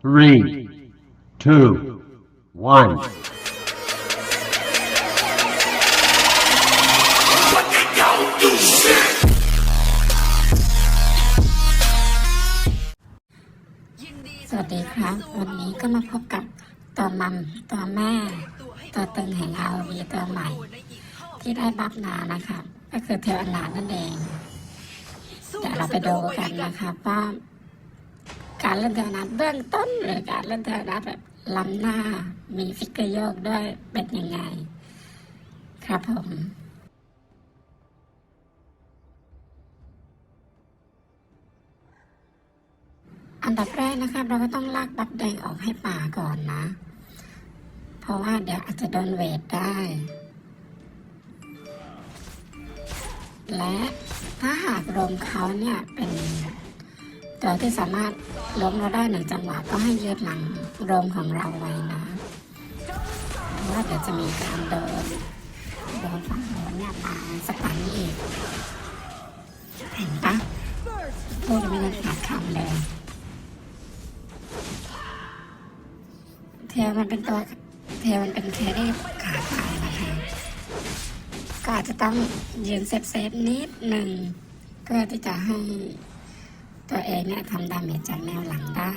three, two, one. สวัสดีครับ วันนี้ก็มาพบกับตัวมัม ตัวแม่ ตัวตึงแห่ง RV ตัวใหม่ ที่ได้บัฟนานะครับ ก็คือเทวนานั่นเอง เดี๋ยวเราไปดูกันนะครับว่า การเล่นเทวอนาถเบื้องต้นหรือการเล่นเทวอนาถแบบล้ำหน้ามีฟิกเกอร์โยกด้วยเป็นยังไง ครับผมอันดับแรกนะครับ เราก็ต้องลากบัตรแดงออกให้ป่าก่อนนะ เพราะว่าเดี๋ยวอาจจะโดนเวทได้ และถ้าหากลมเขาเนี่ยเป็น ตัวที่สามารถล้มเราได้หนึ่งจังหวะก็ให้ยืดหลังลมของเราไว้นะเพราะว่าเดี๋ยวจะมีการโดนโดนฝั่งโน้นเนี่ยมาสตันอีกเห็นปะพูดไม่ได้ขาดคำเลยเทลมันเป็นตัวเทลมันเป็นแครี่ขาตายนะคะก็อาจจะต้องยืนเซฟเซฟนิดหนึ่งเพื่อที่จะให้ ตัวเองเนี่ยทำดาเมจจากแนวหลังได้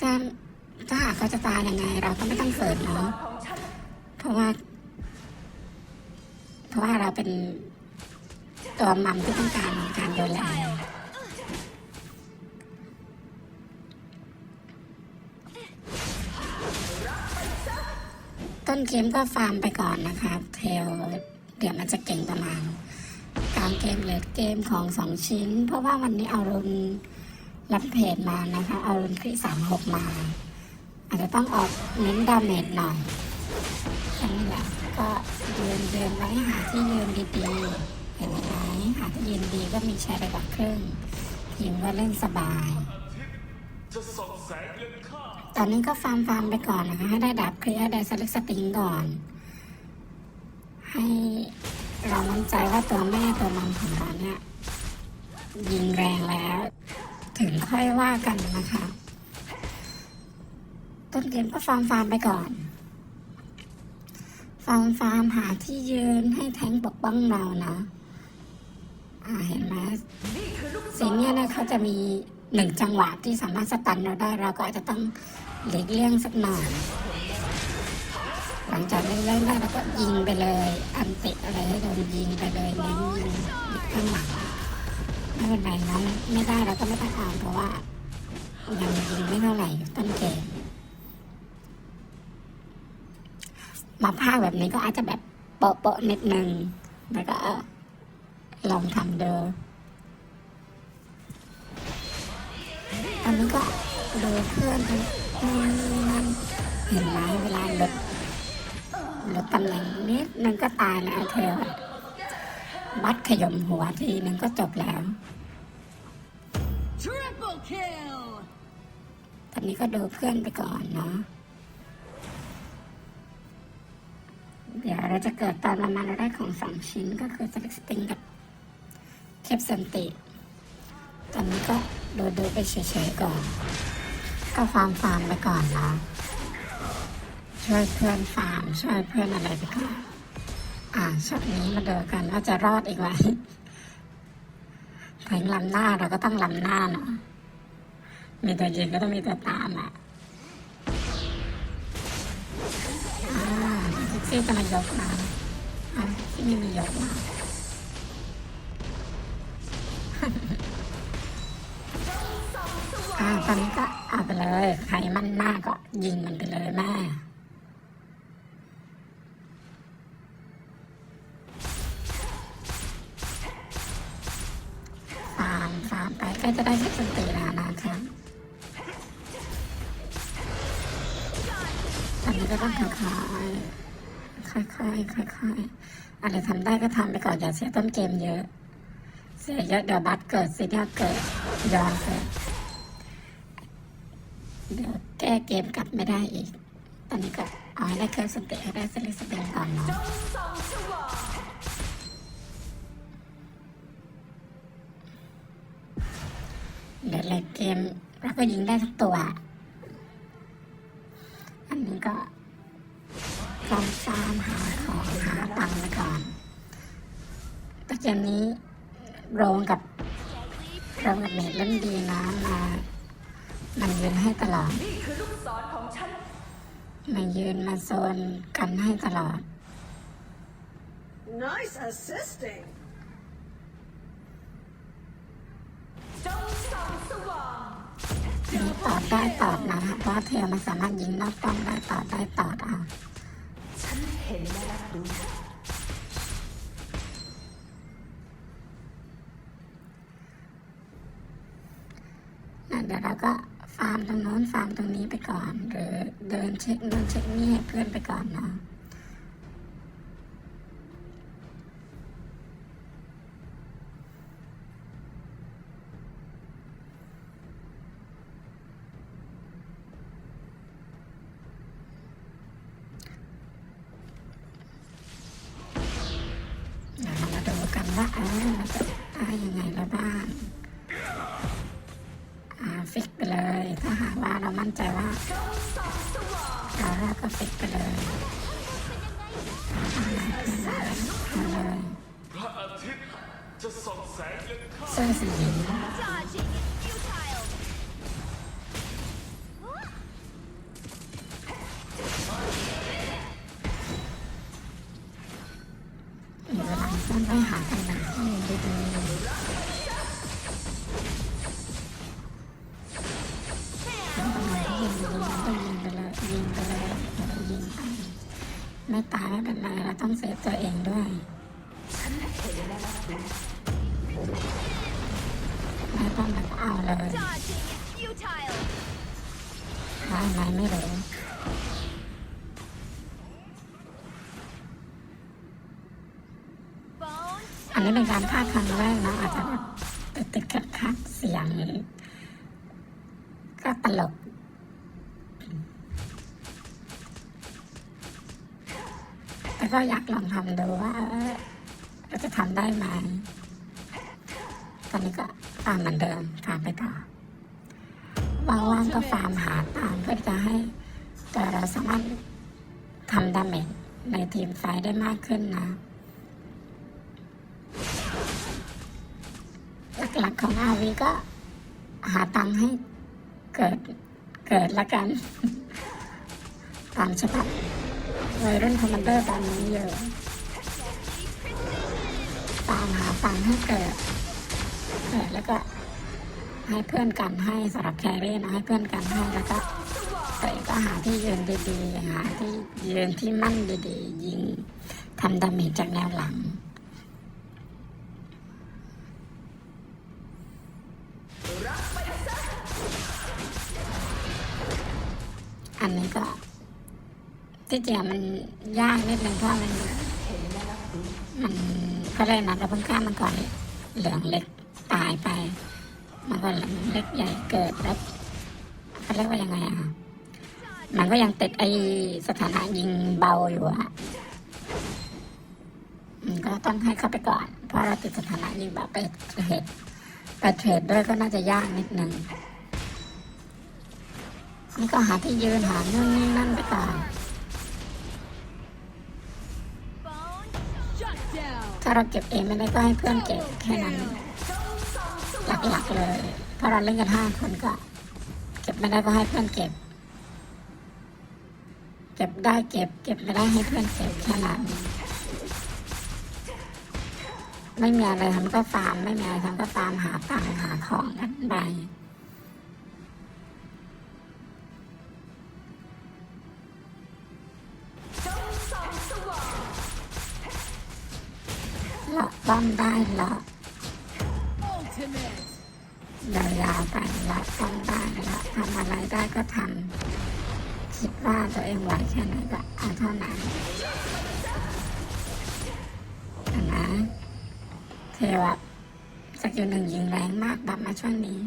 ถ้าถ้าหากเขาจะตายยังไง เราก็ไม่ต้องเฟิดเนาะเพราะว่า เพราะว่าเราเป็นตัวมัมที่ต้องการการดูแลต้นเกมก็ฟาร์มไปก่อนนะครับเทล ดี๋ยวมันจะเก่งประมาณกลางเกมเลดเกมของสองชิ้น เพราะว่าวันนี้เอารุนรับเพจมานะคะ เอารุนคริสามหกมา อาจจะต้องออกเน้นดาเมจหน่อยแค่นี้แหละก็เยืนเดินไว้หาที่ยืนดีๆเห็นไหมหาที่ยืนดีก็มีแชร์ไปกว่าครึ่งยิงว่าเล่นสบาย ตอนนี้ก็ฟาร์มฟาร์มไปก่อนนะคะให้ได้ดับเคลียร์ได้สลิกสติงก่อน ให้เรามั่นใจว่าตัวแม่ตัวมัมของเราเนี่ยยิงแรงแล้ว ถึงค่อยว่ากันนะคะ ต้นเกมก็ฟาร์มฟาร์มไปก่อนฟาร์มฟาร์มหาที่ยืนให้แทงปกป้องเรานะเห็นไหมสิ่งนี้นะเขาจะมีหนึ่งจังหวะที่สามารถสตันเราได้เราก็อาจจะต้องหลีกเลี่ยงสักหน่อย หลังจากเล่นเล่นได้เราก็ยิงไปเลย อันติอะไรให้โดนยิงไปเลยเน้นยิงข้างหลังไม่เป็นไรนะไม่ได้เราก็ไม่ต้องเอาเพราะว่ายังยิงไม่เท่าไหร่ต้นเกมมาภาคแบบนี้ก็อาจจะแบบโปะๆนิดนึงแล้วก็ลองทำดูตอนนี้ก็ดูเพื่อนดูนั่นเห็นไหมเวลา ลดลดตำแหน่งนิดนึงก็ตายนะเธอบัดขยมหัวทีนึงก็จบแล้ว Triple kill! ตอนนี้ก็ดูเพื่อนไปก่อนเนาะเดี๋ยวเราจะเกิดตอนประมาณเราได้ของสองชิ้นก็คือสลิกสติงกับเทปสันติ ตอนนี้ก็ดูดูไปเฉยๆก่อน ก็ฟาร์มฟาร์มไปก่อนเนาะ ช่วยเพื่อนฟาร์มช่วยเพื่อนอะไรไปก่อนอ่าช็อตนี้มาดูกันว่าจะรอดอีกไหมถึงลำหน้าเราก็ต้องลำหน้าเนาะมีตัวยิงก็ต้องมีตัวตามอะอ่าแท็กซี่จะมายกมาอ่าที่ไม่มียกมาอ่าตอนนี้ก็เอาไปเลย ใครมันหน้าก็ยิงมันไปเลยแม่ จะได้แค่สติแล้วนครับตอนนี้ก็ต้องค่อยๆค่อยๆค่อยๆอะไรทำได้ก็ทำไปก่อนอย่าเสียต้นเกมเยอะ เสียเยอะเดี๋ยวบัตรเกิดซีเนียเกิดย้อนเกิดเดี๋ยวแก้เกมกลับไม่ได้อีก ตอนนี้ก็เอาให้ได้เครื่องสติให้ได้สลิสเตนก่อนเนาะ เดี๋ยวเลยเกมเราก็ยิงได้ทุกตัว อันนี้ก็การฟาร์มหาของหาตังค์ไปก่อนแต่เกมนี้โรงกับโรงกับเมดเล่นดีนะมามันยืนให้ตลอดนี่คือลูกศรของฉันมายืนมาโซนกันให้ตลอด Nice assisting. จงส่องสว่าง มี ตอดได้ตอดนะคะเพราะเธอมันสามารถยิงนอกป้อมได้ตอดได้ตอดเอาฉันเห็นและรับรู้นเดี๋ยวเราก็ฟาร์มตรงโน้นฟาร์มตรงนี้ไปก่อน หรือเดินเช็คนู่นเช็คนี่ให้เพื่อนไปก่อนเนาะเดี๋ยวเรามาดูกันว่าเออมัน จะได้ยังไงแล้วบ้างอ่าฟิกไปเลย ถ้าหากว่าเรามั่นใจว่าเราแรกก็ฟิกไปเลยเอาเลยขึ้นมาเลยเอาเลยพระอาทิตย์จะส่องแสงเไม่ต้องแบบเอาเลย Dodging is futile. ได้ไม่รู้อันนี้เป็นการพากย์ครั้งแรกนะอาจจะติดติดขัดขัดเสียง ก็ตลกแต่ก็อยากลองทำดูว่าจะทำได้ไหมตอนนี้ก็ ฟาร์มเหมือนเดิมฟาร์มไปต่อว่างๆก็ฟาร์มหาตามเพื่อจะให้ตัวเราสามารถทำดาเมจในทีมไฟได้มากขึ้นนะหลักๆของอาวีก็หาตังค์ให้เกิดเกิดละกัน ตามฉบับวัยรุ่นคอมมานเดอร์ตอนนี้อยู่ตามหาตังค์ให้เกิด แล้วก็ให้เพื่อนกันให้สำหรับแครี่นะให้เพื่อนกันให้แล้วก็ตัวเองก็หาที่ยืนดีๆหาที่ยืนที่มั่นดีๆ ยิงทำดาเมจจากแนวหลังอันนี้ก็ที่จริงมันยากนิดนึงเพราะมันมันก็เลยนะเราเพิ่งข้ามมันก่อนเหลืองเล็ก ตายไป มันก็เล็กใหญ่เกิดแล้วเขาเรียกว่ายังไงอะมันก็ยังติดไอสถานะยิงเบาอยู่อะมันก็ต้องให้เข้าไปก่อน เพราะเราติดสถานะยิงเบาไปเทรดไปเทรดด้วยก็น่าจะยากนิดนึงนี่ก็หาที่ยืนหาเนู่นนี่นั่นไปก่อนถ้าเราเก็บเองไม่ได้ก็ให้เพื่อนเก็บแค่นั้น หลักๆเลยเพราะเราเล่นกันห้าคนก็ เก็บไม่ได้ก็ให้เพื่อนเก็บ เก็บได้เก็บ เก็บไม่ได้ให้เพื่อนเก็บแค่นั้นไม่มีอะไรทำก็ฟาร์มไม่มีอะไรทำก็ฟาร์มหาตังหาของกันไปเลาะบ้อมได้เลาะ หวแค่ไหนก็เอาเท่านั้นเห็นไหมเทวะสกิลหนึ่งยิงแรงมากแบบมาช่วงนี้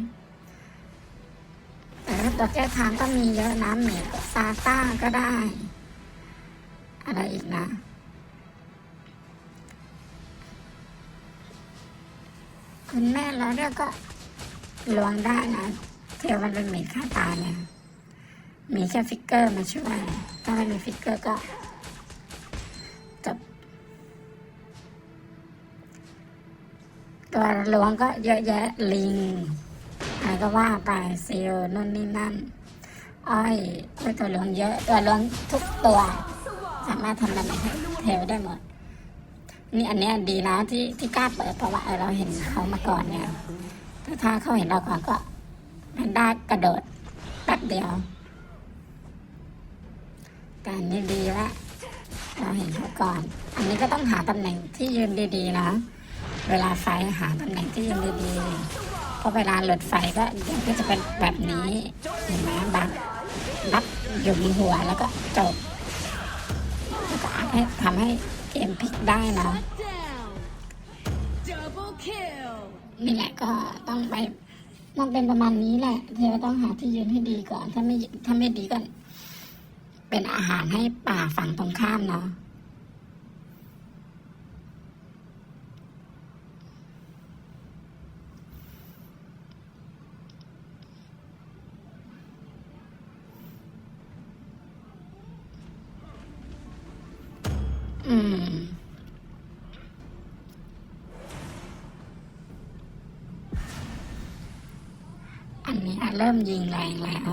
แต่ตัวแก้ทางก็มีเยอะนะเมดซาต้าก็ได้ อะไรอีกนะคุณแม่เราเรียกก็ลวงได้นะเทลมันเป็นหมีฆ่าตายเนี่ย มีแค่ฟิกเกอร์มาช่วยถ้าไม่มีฟิกเกอร์ก็จบตัวลวงก็เยอะแยะลิงอะไรก็ว่าไปซีลนู่นนี่นั่นอ้อยอ้อยตัวลวงเยอะตัวลวงทุกตัว สามารถทำอะไรให้เทลได้หมดนี่อันเนี้ยดีนะที่ที่กล้าเปิดเพราะว่าเราเห็นเขามาก่อนเนี่ยถ้าเขาเห็นเราก่อนก็แพนได้กระโดดแป๊บเดียว แต่อันนี้ดีละเราเห็นเขาก่อน อันนี้ก็ต้องหาตำแหน่งที่ยืนดีๆนะ เวลาไฟหาตำแหน่งที่ยืนดีๆเพราะเวลาหลุดไฟก็เดี๋ยวก็จะเป็นแบบนี้เห็นไหมบักบักอยู่บนหัวแล้วก็จบแล้วก็อาจให้ทำให้เกมพลิกได้นะนี่แหละก็ต้องไปมันเป็นประมาณนี้แหละเธอต้องหาที่ยืนให้ดีก่อน ถ้าไม่ถ้าไม่ดีก็ เป็นอาหารให้ป่าฝั่งตรงข้ามเนาะอืม อันนี้เริ่มยิงแรงแล้ว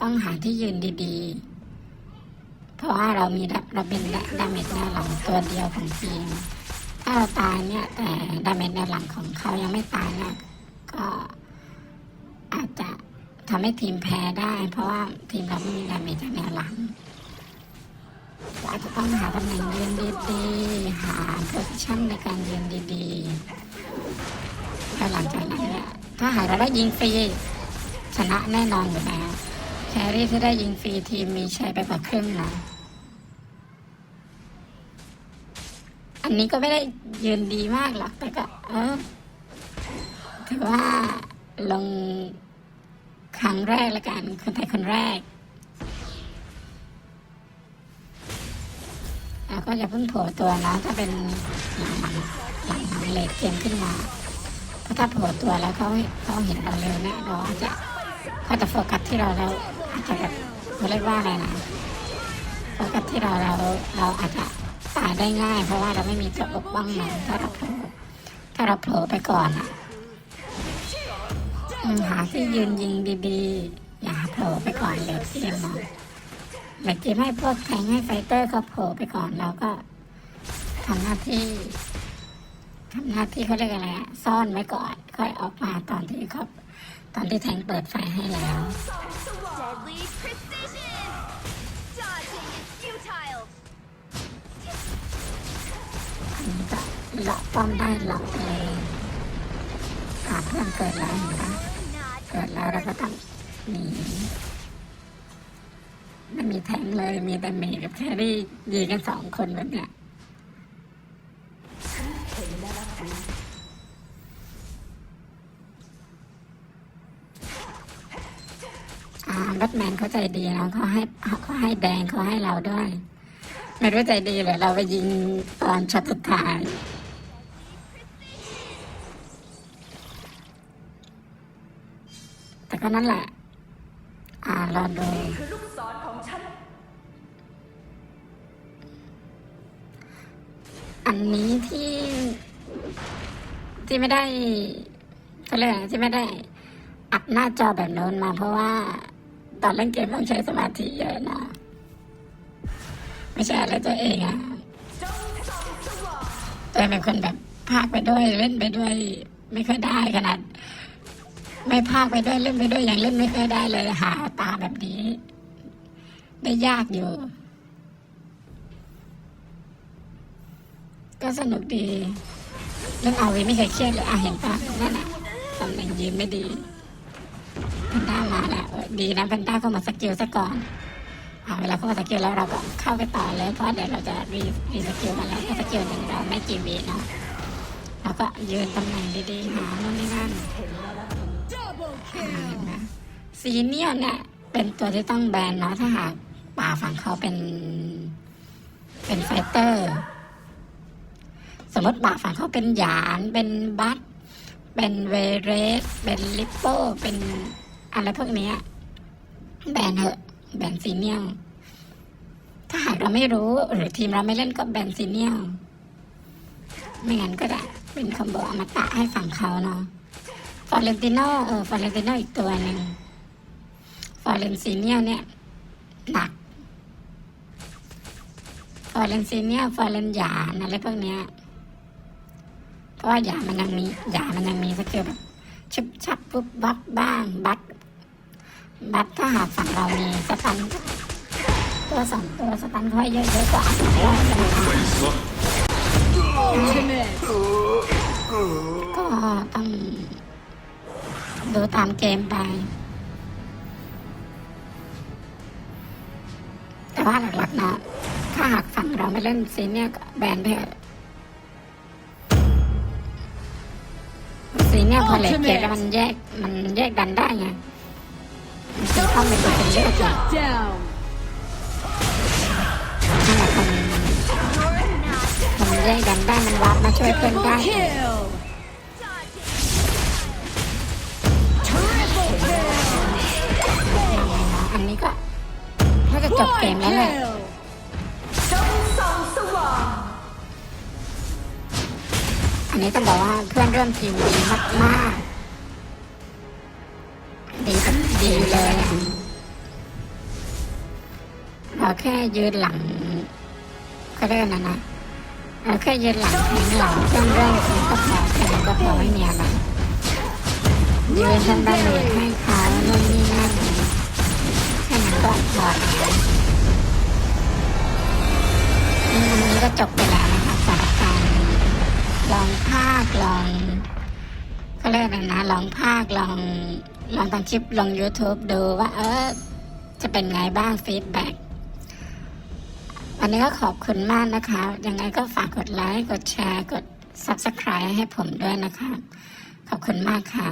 ต้องหาที่ยืนดีๆ เพราะว่าเรามีดับเราเป็นดาเมจแนวหลังตัวเดียวของทีม ถ้าเราตายเนี่ย แต่ดาเมจแนวหลังของเขายังไม่ตายเนี่ยก็อาจจะทำให้ทีมแพ้ได้ เพราะว่าทีมเราไม่มีดาเมจจากแนวหลังเราอาจจะต้องหาตำแหน่งยืนดีๆ หาโพซิชันในการยืนดีๆแล้วหลังจากนั้นเนี่ยถ้าหากเราได้ยิงฟรีชนะแน่นอนอยู่แล้ว แครี่ที่ได้ยิงฟรีทีมมีชัยไปกว่าครึ่งนะอันนี้ก็ไม่ได้ยืนดีมากหรอกแต่ก็เออถือว่าลงครั้งแรกละกันคนไทยคนแรกแล้วก็อย่าเพิ่งโผล่ตัวนะถ้าเป็นหลังหลังหลังเลทเกมขึ้นมาเพราะถ้าโผล่ตัวแล้วเขาเขาเห็นเราเร็วเนี่ยเราอาจจะเขาจะโฟกัสที่เราแล้ว เขาเรียกว่าอะไรนะโฟกัสที่เราเราเราอาจจะตายได้ง่าย เพราะว่าเราไม่มีตัวปกป้องมันถ้าเราโผล่ถ้าเราโผล่ไปก่อนอะอืมหาที่ยืนยิงดีๆอย่าโผล่ไปก่อนเลยเกมเนาะหลังเกมให้พวกแทงให้ไฟเตอร์เขาโผล่ไปก่อนเราก็ทำหน้าที่ทำหน้าที่เขาเรียกอะไรซ่อนไว้ก่อนค่อยออกมาตอนที่เขาตอนที่แทงเปิดไฟให้แล้ว precision. Dodging is futile. อันนี้ก็เลาะป้อมได้หลาะไปเองหาเพื่อนเกิดแล้วเห็นปะเกิดแล้วเราก็ต้องหนีไม่มีแทงเลยมีแต่เมย์กับแครี่ยิงกันสองคนแบบเนี้ย แบทแมนเขาใจดีนะเขาให้เขาให้แดงเขาให้เราด้วย ไม่รู้ใจดีเลยเราไปยิงตอนช็อตสุดท้ายแต่ก็นั่นแหละ อ่ารอดูคือลูกศรของฉัน อันนี้ที่ที่ไม่ได้เขาเรียกอะไรที่ไม่ได้อัดหน้าจอแบบโน้นมาเพราะว่า ตอนเล่นเกมต้องใช้สมาธิเยอะนะ ไม่ใช่อะไรตัวเองอะตัวเป็นคนแบบพากไปด้วยเล่นไปด้วย ไม่ค่อยได้ขนาด ไม่พากไปด้วยเล่นไปด้วยยังเล่นไม่ค่อยได้เลยหาตาแบบนี้ ได้ยากอยู่ ก็สนุกดีเรื่องเอาวีไม่เคยเครียดเลยอะเห็นปะนั่นแหละตำแหน่งยืนไม่ดี แพนด้ามาแล้วดีนะแพนด้าเข้ามาสกิลซะก่อนอ่าเวลาเข้ามาสกิลแล้วเราก็เข้าไปต่อเลยเพราะเดี๋ยวเราจะรีรีสกิลมาแล้วสกิลหนึ่งเราไม่กี่วีเนาะเราก็ยืนตำแหน่งดีๆหาโน่นนี่นั่นเห็นไหมซีเนียเนี่ยเป็นตัวที่ต้องแบนเนาะถ้าหากป่าฝั่งเขาเป็น เป็นไฟเตอร์ สมมติป่าฝั่งเขาเป็นหยานเป็นบัต เป็นเวเรส เป็นลิปโป เป็นอะไรพวกนี้แบนเหอะแบนซีเนียลถ้าหากเราไม่รู้หรือทีมเราไม่เล่นก็แบนซีเนียลไม่งั้นก็ได้เป็นคอมโบอมตะให้ฝั่งเขาเนาะฟอร์เรนติโนเออฟอร์เรนติโนอีกตัวหนึ่งฟอร์เรนซีเนียลเนี่ยหนักฟอร์เรนซีเนียลฟอร์เรนหยานอะไรพวกเนี้ย เพราะว่าหยามันยังมีหยามันยังมีสกิลแบบชุบชับปุ๊บบัฟบ้างบัฟบัฟถ้าหากฝั่งเรามีสตันตัวสองตัวสตันค่อยเยอะๆกว่าเราะไม่เอาก็ต้องดูตามเกมไป แต่ว่าหลักๆนะถ้าหากฝั่งเราไม่เล่นซีเนียกแบนไปเถอะ เนียร์พอเลทเกตแล้วมันแยกมันแยกดันได้ไงมันตีเข้าไปตัวเป็นเลือดเลย Down. นั่นแหละคนมันแยกดันได้มันวับมาช่วยเพื่อน Double ได้ kill. Triple kill. อันนี้ก็น่าจะจบเกม One แล้วแหละ อันนี้ต้องบอกว่าเพื่อนร่วมทีมดีมากมากๆดีแบบดีเลยเราแค่ยืนหลังก็เริ่มนะนะเราแค่ยืนหลังแทงหลังเพื่อนร่วมทีมก็พอแค่นั้นก็พอไม่มีอะไรยืนทำดาเมจให้เขาโน่นนี่นั่นแค่นั้นก็พอแล้วอืมอันนี้ก็จบไปแล้ว ลองภาคลองก็เรียกอะไรนะลองภาคลองลองทำคลิปลง YouTube ดูว่า เออจะเป็นไงบ้างฟีดแบ็กวันนี้ก็ขอบคุณมากนะคะ ยังไงก็ฝากกดไลค์ กดแชร์ กด Subscribe ให้ผมด้วยนะคะ ขอบคุณมากค่ะ